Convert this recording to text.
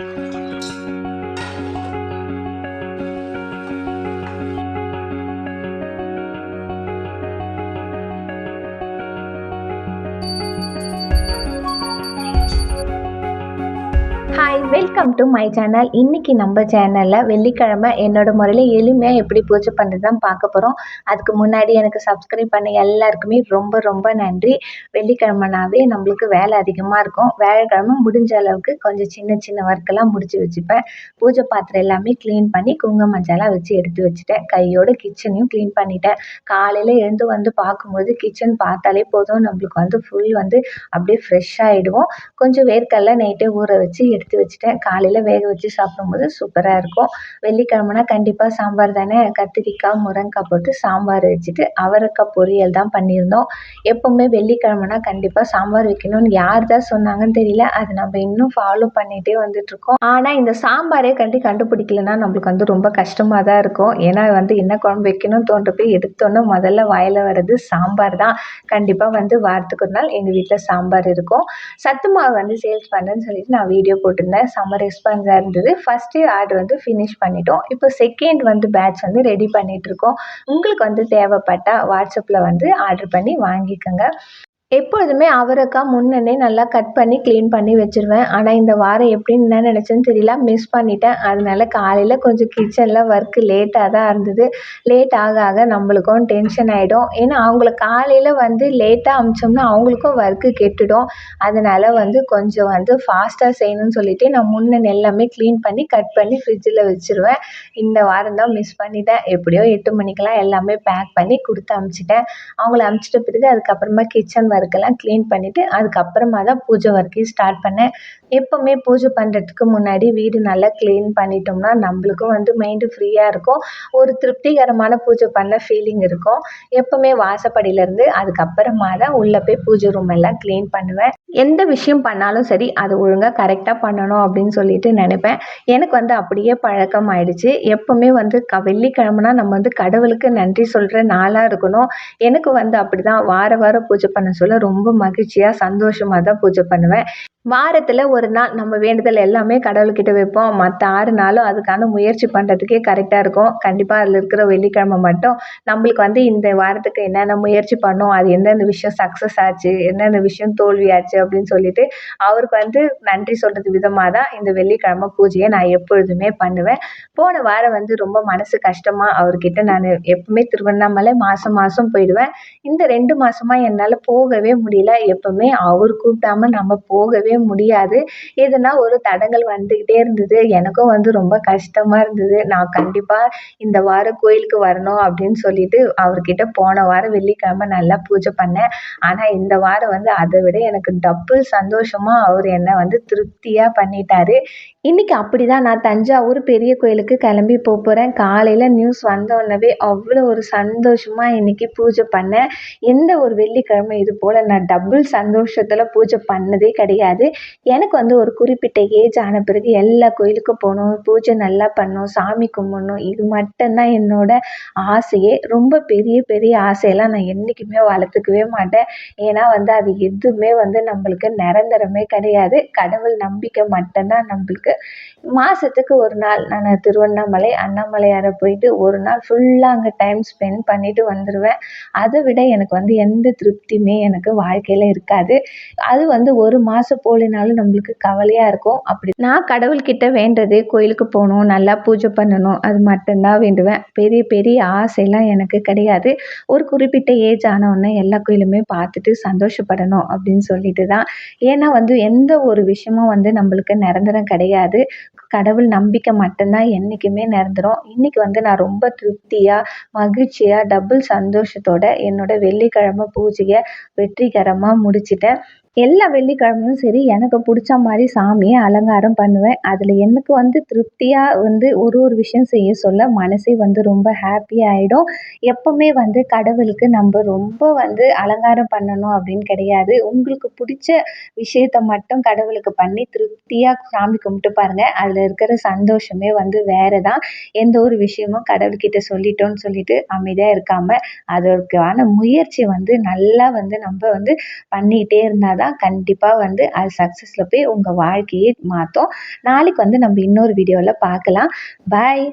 Thank you. Hi welcome to my channel இன்றைக்கி நம்ம சேனலில் வெள்ளிக்கிழமை என்னோட முறையில் எளிமையாக எப்படி பூஜை பண்ணுறது தான் பார்க்க போகிறோம் அதுக்கு முன்னாடி எனக்கு சப்ஸ்கிரைப் பண்ண எல்லாருக்குமே ரொம்ப ரொம்ப நன்றி. வெள்ளிக்கிழமைனாவே நம்மளுக்கு வேலை அதிகமாக இருக்கும். வேலைக்கிழமை முடிஞ்ச அளவுக்கு கொஞ்சம் சின்ன சின்ன ஒர்க்கெல்லாம் முடிச்சு வச்சுப்பேன். பூஜை பாத்திரம் எல்லாமே க்ளீன் பண்ணி குங்கும மஞ்சளாக வச்சு எடுத்து வச்சுட்டேன். கையோட கிச்சனையும் க்ளீன் பண்ணிட்டேன். காலையில் எழுந்து வந்து பார்க்கும்போது கிச்சன் பார்த்தாலே போதும். நம்மளுக்கு வந்து ஃபுல் வந்து அப்படியே ஃப்ரெஷ் ஆகிடுவோம் கொஞ்சம் வேர்க்கடலை நைட்டே ஊற வச்சு எடுத்து வச்சுட்டேன். காலையில் வேக வச்சு சாப்பிடும்போது சூப்பராக இருக்கும். வெள்ளிக்கிழமனா கண்டிப்பாக சாம்பார் தானே? கத்திரிக்காய் முருங்கக்காய் போட்டு சாம்பார் வச்சுட்டு அவரைக்காய் பொரியல் தான் பண்ணியிருந்தோம். எப்போவுமே வெள்ளிக்கிழமனா கண்டிப்பாக சாம்பார் வைக்கணும்னு யார் தான் சொன்னாங்கன்னு தெரியல. அது நம்ம இன்னும் ஃபாலோ பண்ணிகிட்டே வந்துட்டுருக்கோம். ஆனால் இந்த சாம்பாரே கண்டி கண்டுபிடிக்கலன்னா நம்மளுக்கு வந்து ரொம்ப கஷ்டமாக தான் இருக்கும். ஏன்னா வந்து என்ன குழம்பு வைக்கணும்னு தோன்றப்போ எடுத்தோன்னே முதல்ல வாயில் வர்றது சாம்பார் தான். கண்டிப்பாக வந்து வாரத்துக்கு ஒரு நாள் எங்கள் வீட்டில் சாம்பார் இருக்கும். சத்து மாவு வந்து சேல்ஸ் பண்ணுன்னு சொல்லிட்டு நான் வீடியோ போட்டிருந்தேன். செம்ம ரெஸ்பான்ஸாக இருந்தது. ஃபஸ்ட்டு ஆர்டர் வந்து ஃபினிஷ் பண்ணிட்டோம். இப்போ செகண்ட் வந்து பேட்ச் வந்து ரெடி பண்ணிகிட்ருக்கோம் உங்களுக்கு வந்து தேவைப்பட்டால் வாட்ஸ்அப்பில் வந்து ஆர்டர் பண்ணி வாங்கிக்கோங்க. எப்பொழுதுமே அவரைக்காய் முன்னே நல்லா கட் பண்ணி க்ளீன் பண்ணி வச்சுருவேன். ஆனால் இந்த வாரம் எப்படின்னு என்ன நினச்சேன்னு தெரியல. மிஸ் பண்ணிட்டேன். அதனால காலையில் கொஞ்சம் கிச்சனில் ஒர்க்கு லேட்டாக தான் இருந்தது. லேட் ஆக ஆக நம்மளுக்கும் டென்ஷன் ஆகிடும் ஏன்னா அவங்கள காலையில் வந்து லேட்டாக அமிச்சோம்னா அவங்களுக்கும் ஒர்க்கு கெட்டுடும். அதனால் வந்து கொஞ்சம் வந்து ஃபாஸ்ட்டாக செய்யணும்னு சொல்லிட்டு நான் முன்னே எல்லாமே க்ளீன் பண்ணி கட் பண்ணி ஃப்ரிட்ஜில் வச்சுருவேன். இந்த வாரம் தான் மிஸ் பண்ணிட்டேன். எப்படியோ எட்டு மணிக்கெலாம் எல்லாமே பேக் பண்ணி கொடுத்து அமுச்சிட்டேன். அவங்கள அமுச்சிட்ட பிறகு அதுக்கப்புறமா கிச்சன் ஒர்க்கெல்லாம் க்ளீன் பண்ணிவிட்டு அதுக்கப்புறமா தான் பூஜை ஒர்க்கே ஸ்டார்ட் பண்ணேன். எப்போவுமே பூஜை பண்ணுறதுக்கு முன்னாடி வீடு நல்லா க்ளீன் பண்ணிட்டோம்னா நம்மளுக்கும் வந்து மைண்டு ஃப்ரீயாக இருக்கும். ஒரு திருப்திகரமான பூஜை பண்ண ஃபீலிங் இருக்கும். எப்போவுமே வாசப்படியிலேருந்து அதுக்கப்புறமா தான் உள்ளே போய் பூஜை ரூம் எல்லாம் க்ளீன் பண்ணுவேன். எந்த விஷயம் பண்ணாலும் சரி அது ஒழுங்காக கரெக்டாக பண்ணணும் அப்படின்னு சொல்லிட்டு நினைப்பேன். எனக்கு வந்து அப்படியே பழக்கம் ஆயிடுச்சு. எப்போவுமே வந்து க வெள்ளிக்கிழமைனா நம்ம வந்து கடவுளுக்கு நன்றி சொல்கிற நாளாக இருக்கணும். எனக்கு வந்து அப்படி தான் வார வாரம் பூஜை பண்ண சொல்ல ரொம்ப மகிழ்ச்சியாக சந்தோஷமாக தான் பூஜை பண்ணுவேன். வாரத்தில் ஒரு நாள் நம்ம வேண்டுதல் எல்லாமே கடவுள்கிட்ட வைப்போம். மற்ற ஆறு நாளும் அதுக்கான முயற்சி பண்ணுறதுக்கே கரெக்டாக இருக்கும். கண்டிப்பாக அதில் இருக்கிற வெள்ளிக்கிழமை மட்டும் நம்மளுக்கு வந்து இந்த வாரத்துக்கு என்னென்ன முயற்சி பண்ணோம் அது எந்தெந்த விஷயம் சக்ஸஸ் ஆச்சு எந்தெந்த விஷயம் தோல்வியாச்சு அப்படின்னு சொல்லிட்டு அவருக்கு வந்து நன்றி சொல்கிறது விதமாக தான் இந்த வெள்ளிக்கிழமை பூஜையை நான் எப்பொழுதுமே பண்ணுவேன். போன வாரம் வந்து ரொம்ப மனசு கஷ்டமாக அவர்கிட்ட நான் எப்பவுமே திருவண்ணாமலை மாதம் மாதம் போயிடுவேன். இந்த ரெண்டு மாதமாக என்னால் போகவே முடியல. எப்பவுமே அவர் கூப்பிடாம நம்ம போகவே முடியாது. எதுனா ஒரு தடங்கல் வந்துக்கிட்டே இருந்தது. எனக்கும் வந்து ரொம்ப கஷ்டமாக இருந்தது. நான் கண்டிப்பாக இந்த வாரம் கோயிலுக்கு வரணும் அப்படின்னு சொல்லிட்டு அவர்கிட்ட போன வாரம் வெள்ளிக்கிழமை நல்லா பூஜை பண்ணேன். ஆனால் இந்த வாரம் வந்து அதை விட எனக்கு டபுள் சந்தோஷமாக அவர் என்னை வந்து திருப்தியாக பண்ணிட்டாரு. இன்றைக்கி அப்படி தான் நான் தஞ்சாவூர் பெரிய கோயிலுக்கு கிளம்பி போக போகிறேன் காலையில் நியூஸ் வந்தோடனவே அவ்வளோ ஒரு சந்தோஷமாக இன்றைக்கி பூஜை பண்ணேன். எந்த ஒரு வெள்ளிக்கிழமை இது போல் நான் டபுள் சந்தோஷத்தில் பூஜை பண்ணதே கிடையாது. எனக்கு வந்து ஒரு குறிப்பிட்ட ஏஜ் ஆன பிறகு எல்லா கோயிலுக்கும் போகணும் பூஜை நல்லா பண்ணணும் சாமி கும்பிடணும் இது மட்டும்தான் என்னோட ஆசையே. ரொம்ப பெரிய பெரிய ஆசையெல்லாம் நான் என்றைக்குமே வளர்த்துக்கவே மாட்டேன். ஏன்னா வந்து அது எதுவுமே வந்து நம்மளுக்கு நிரந்தரமே கிடையாது. கடவுள் நம்பிக்கை மட்டும்தான் நம்மளுக்கு. மாதத்துக்கு ஒரு நாள் நான் திருவண்ணாமலை அண்ணாமலையாரை போயிட்டு ஒரு நாள் ஃபுல்லாக அங்கே டைம் ஸ்பெண்ட் பண்ணிட்டு வந்துடுவேன் அதை விட எனக்கு வந்து எந்த திருப்தியுமே எனக்கு வாழ்க்கையில் இருக்காது. அது வந்து ஒரு மாதம் போகலினாலும் நம்மளுக்கு கவலையாக இருக்கும். அப்படி நான் கடவுள்கிட்ட வேண்டது கோயிலுக்கு போகணும் நல்லா பூஜை பண்ணணும் அது மட்டும்தான் வேண்டுவேன். பெரிய பெரிய ஆசைலாம் எனக்கு கிடையாது. ஒரு குறிப்பிட்ட ஏஜ் ஆனவுடனே எல்லா கோயிலுமே பார்த்துட்டு சந்தோஷப்படணும் அப்படின்னு சொல்லிட்டு தான். ஏன்னா வந்து எந்த ஒரு விஷயமும் வந்து நம்மளுக்கு நிரந்தரம் கிடையாது. கடவுள் நம்பிக்கை மட்டும்தான் என்றைக்குமே நிரந்தரும். இன்றைக்கி வந்து நான் ரொம்ப திருப்தியாக மகிழ்ச்சியாக டபுள் சந்தோஷத்தோட என்னோட வெள்ளிக்கிழமை பூஜையை வெற்றிகரமாக முடிச்சிட்டேன். எல்லா வெள்ளிக்கிழமையும் சரி எனக்கு பிடிச்ச மாதிரி சாமியை அலங்காரம் பண்ணுவேன். அதில் எனக்கு வந்து திருப்தியாக வந்து ஒரு ஒரு விஷயம் செய்ய சொல்ல மனசே வந்து ரொம்ப ஹாப்பி ஆகிடும் எப்போவுமே வந்து கடவுளுக்கு நம்ம ரொம்ப வந்து அலங்காரம் பண்ணணும் அப்படின்னு கிடையாது. உங்களுக்கு பிடிச்ச விஷயத்த மட்டும் கடவுளுக்கு பண்ணி திருப்தியாக சாமி கும்பிட்டு பாருங்கள் அதில் இருக்கிற சந்தோஷமே வந்து வேறு தான் எந்த ஒரு விஷயமும் கடவுள்கிட்ட சொல்லிட்டோன்னு சொல்லிட்டு அமைதியாக இருக்காமல் அதற்கான முயற்சி வந்து நல்லா வந்து நம்ம வந்து பண்ணிகிட்டே இருந்தால் தான் கண்டிப்பாக வந்து அது சக்ஸஸில் போய் உங்கள் வாழ்க்கையே மாற்றும் நாளைக்கு வந்து நம்ம இன்னொரு வீடியோவில் பார்க்கலாம். பாய்